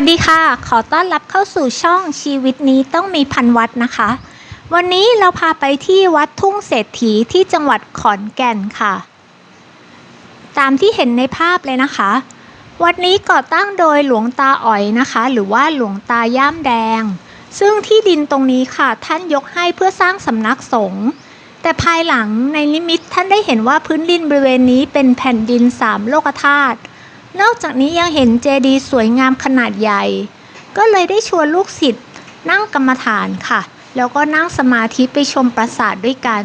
วัสดีค่ะ ขอต้อนรับเข้าสู่ช่องชีวิตนี้ต้องมีพันวัดนะคะ วันนี้เราพาไปที่วัดทุ่งเศรษฐีที่จังหวัดขอนแก่นค่ะ ตามที่เห็นในภาพเลยนะคะ วัดนี้ก่อตั้งโดยหลวงตาอ๋อยนะคะ หรือว่าหลวงตาย่ามแดง ซึ่งที่ดินตรงนี้ค่ะท่านยกให้เพื่อสร้างสำนักสงฆ์แต่ภายหลังในนิมิตท่านได้เห็นว่าพื้นดินบริเวณนี้เป็นแผ่นดินสามโลกธาตุ นอกจากนี้ยังเห็นเจดีย์สวยงามขนาดใหญ่ ก็เลยได้ชวนลูกศิษย์นั่งกรรมฐานค่ะ แล้วก็นั่งสมาธิไปชมปราสาทด้วยกัน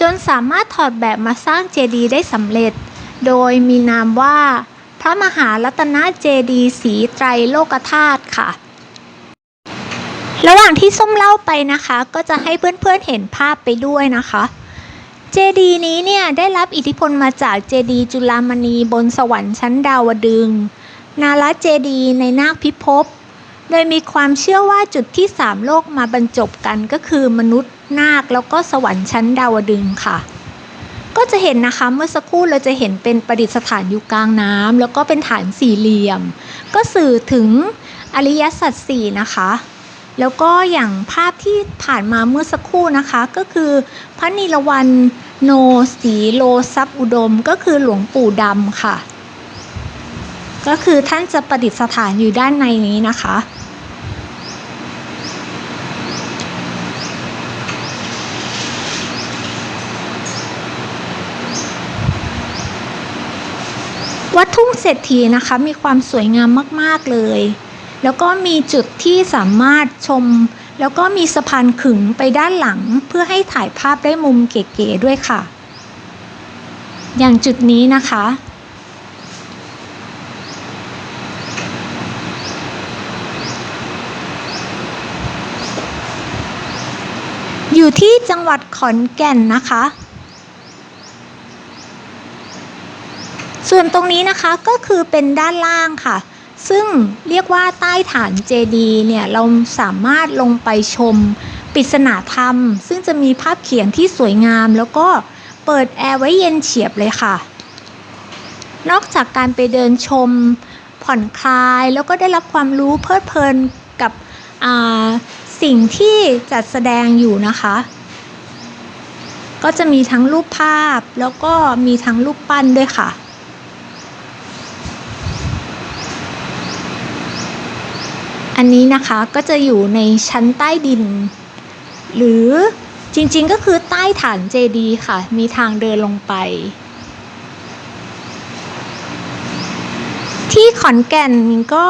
จนสามารถถอดแบบมาสร้างเจดีย์ได้สำเร็จ โดยมีนามว่า พระมหารัตนเจดีย์สีไตรโลกธาตุค่ะ ระหว่างที่ส้มเล่าไปนะคะ ก็จะให้เพื่อนๆเห็นภาพไปด้วยนะคะ เจดีนี้เนี่ยได้รับอิทธิพลมาจากเจดีจุลามณีบนสวรรค์ชั้นดาวดึง นาราเจดีในนาคพิภพ โดยมีความเชื่อว่าจุดที่สามโลกมาบรรจบกันก็คือมนุษย์นาคแล้วก็สวรรค์ชั้นดาวดึงค่ะ ก็จะเห็นนะคะเมื่อสักครู่เราจะเห็นเป็นประดิษฐานอยู่กลางน้ำแล้วก็เป็นฐานสี่เหลี่ยม ก็สื่อถึงอริยสัจสี่นะคะ แล้วก็อย่างภาพที่ผ่านมาเมื่อสักครู่นะคะ ก็คือพระนิรวันโนสีโลซับอุดม ก็คือหลวงปู่ดำค่ะ ก็คือท่านจะประดิษฐานอยู่ด้านในนี้นะคะ วัดทุ่งเศรษฐีนะคะมีความสวยงามมาก ๆ เลย แล้วก็มีจุดที่สามารถชม แล้วก็มีสะพานขึงไปด้านหลัง เพื่อให้ถ่ายภาพได้มุมเก๋ๆด้วยค่ะ อย่างจุดนี้นะคะ อยู่ที่จังหวัดขอนแก่นนะคะส่วนตรงนี้นะคะก็คือเป็นด้านล่างค่ะ ซึ่งเรียกว่าใต้ฐานเจดีเนี่ยเราสามารถลงไปชมปริศนาธรรม ซึ่งจะมีภาพเขียนที่สวยงาม แล้วก็เปิดแอร์ไว้เย็นเฉียบเลยค่ะ นอกจากการไปเดินชมผ่อนคลาย แล้วก็ได้รับความรู้เพลิดเพลินกับสิ่งที่จัดแสดงอยู่นะคะ ก็จะมีทั้งรูปภาพแล้วก็มีทั้งรูปปั้นด้วยค่ะ อันนี้นะคะก็จะอยู่ในชั้นใต้ดิน หรือจริงๆก็คือใต้ฐานเจดีย์ค่ะ มีทางเดินลงไป ที่ขอนแก่นก็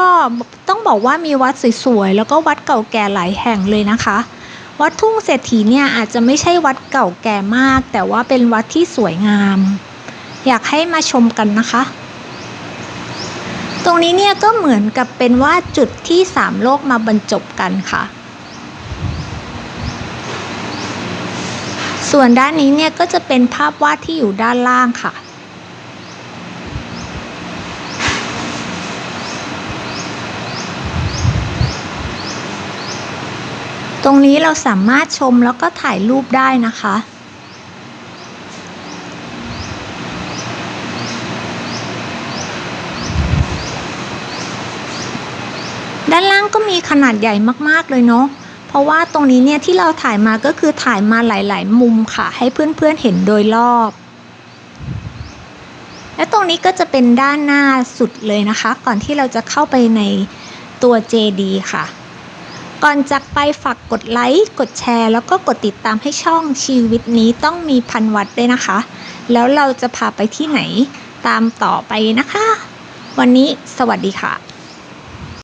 ต้องบอกว่ามีวัดสวยๆ แล้วก็วัดเก่าแก่หลายแห่งเลยนะคะ วัดทุ่งเศรษฐีเนี่ยอาจจะไม่ใช่วัดเก่าแก่มาก แต่ว่าเป็นวัดที่สวยงาม อยากให้มาชมกันนะคะ ตรงนี้เนี่ยก็เหมือนกับเป็นว่าจุดที่สามโลกมาบรรจบกันค่ะ ส่วนด้านนี้เนี่ยก็จะเป็นภาพวาดที่อยู่ด้านล่างค่ะตรงนี้เราสามารถชมแล้วก็ถ่ายรูปได้นะคะ ด้านล่างก็มีขนาดใหญ่มากๆเลยเนาะเพราะว่าตรงนี้เนี่ยที่เราถ่ายมาก็คือถ่ายมาหลาย ๆ มุมค่ะ ให้เพื่อนๆเห็นโดยรอบ และตรงนี้ก็จะเป็นด้านหน้าสุดเลยนะคะ ก่อนที่เราจะเข้าไปในตัวเจดีค่ะ ก่อนจากไปฝากกดไลค์กดแชร์ แล้วก็กดติดตามให้ช่องชีวิตนี้ต้องมีพันวัดด้วยนะคะ แล้วเราจะพาไปที่ไหนตามต่อไปนะคะ วันนี้สวัสดีค่ะ